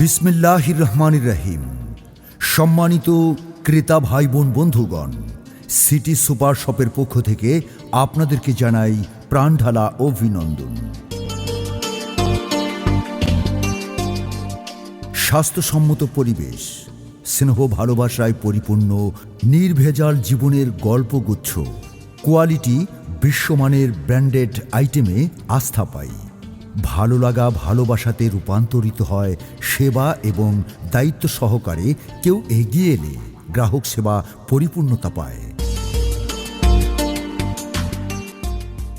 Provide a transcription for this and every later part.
বিসমিল্লাহির রহমানির রহিম। সম্মানিত ক্রেতা ভাই বোন বন্ধুগণ, সিটি সুপার শপের পক্ষ থেকে আপনাদেরকে জানাই প্রাণঢালা অভিনন্দন। স্বাস্থ্যসম্মত পরিবেশ, স্নেহ ভালোবাসায় পরিপূর্ণ, নির্ভেজাল জীবনের গল্পগুচ্ছ, কোয়ালিটি বিশ্বমানের ব্র্যান্ডেড আইটেমে আস্থা পাই। ভালো লাগা, ভালোবাসাতে রূপান্তরিত হয় সেবা এবং দায়িত্ব সহকারে কেউ এগিয়ে এলে গ্রাহক সেবা পরিপূর্ণতা পায়।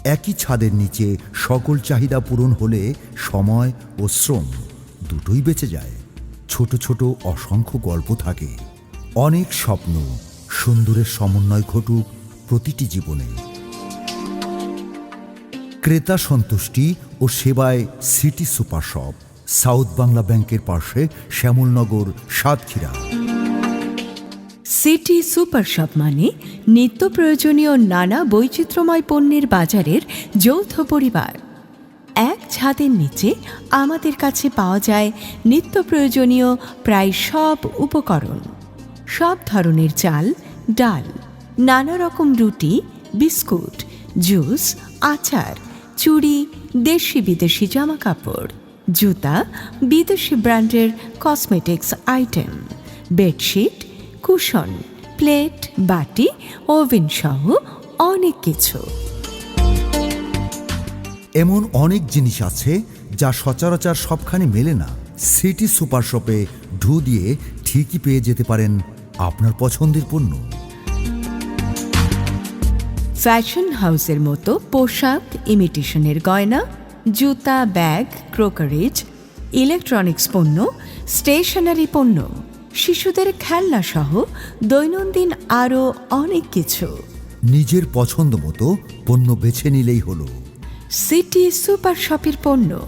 একই ছাদের নিচে সকল চাহিদা পূরণ হলে সময় ও শ্রম দুটোই বেঁচে যায়। ছোট ছোট অসংখ্য গল্প থাকে। অনেক স্বপ্ন সুন্দরের সমন্বয় ঘটুক প্রতিটি জীবনে। ক্রেতা সন্তুষ্টি ও সেবায় City Super Shop South Bangla ব্যাংকের পাশে Shyamalnagar Satkhira. City Super Shop মানে নিত্য প্রয়োজনীয় নানা বৈচিত্র্যময় পণ্যের বাজারের যৌথ পরিবার। এক ছাদের নিচে আমাদের কাছে পাওয়া যায় নিত্য প্রয়োজনীয় প্রায় সব উপকরণ। সব ধরনের চাল, ডাল, নানা রকম রুটি, বিস্কুট, জুস, আচার চুড়ি, দেশি বিদেশি জামা কাপড় জুতা, বিদেশি ব্র্যান্ডের cosmetics item bedsheet cushion plate বাটি ওভেন সহ অনেক কিছু। এমন অনেক জিনিস আছে যা সচরাচর সবখানে মেলে না। সিটি সুপার শপে ঢু দিয়ে ঠিকই পেয়ে যেতে পারেন আপনার পছন্দের পণ্য। ফ্যাশন হাউসের মতো পোশাক ইমিটেশনের গয়না জুতা ব্যাগ ক্রোকারেজ ইলেকট্রনিক্স পণ্য স্টেশনারি পণ্য শিশুদের খেলনা সহ দৈনন্দিন আরও অনেক কিছু। নিজের পছন্দ মতো পণ্য বেছে নিলেই হলো। সিটি সুপার শপের পণ্য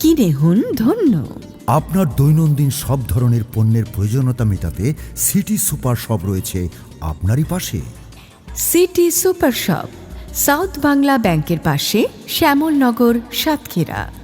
কিনে হুন ধন্য। আপনার দৈনন্দিন সব ধরনের পণ্যের প্রয়োজনীয়তা মেটাতে সিটি সুপার শপ রয়েছে আপনারই পাশে। City Super Shop South Bangla ব্যাংকের পাশে শ্যামলনগর সাতক্ষীরা।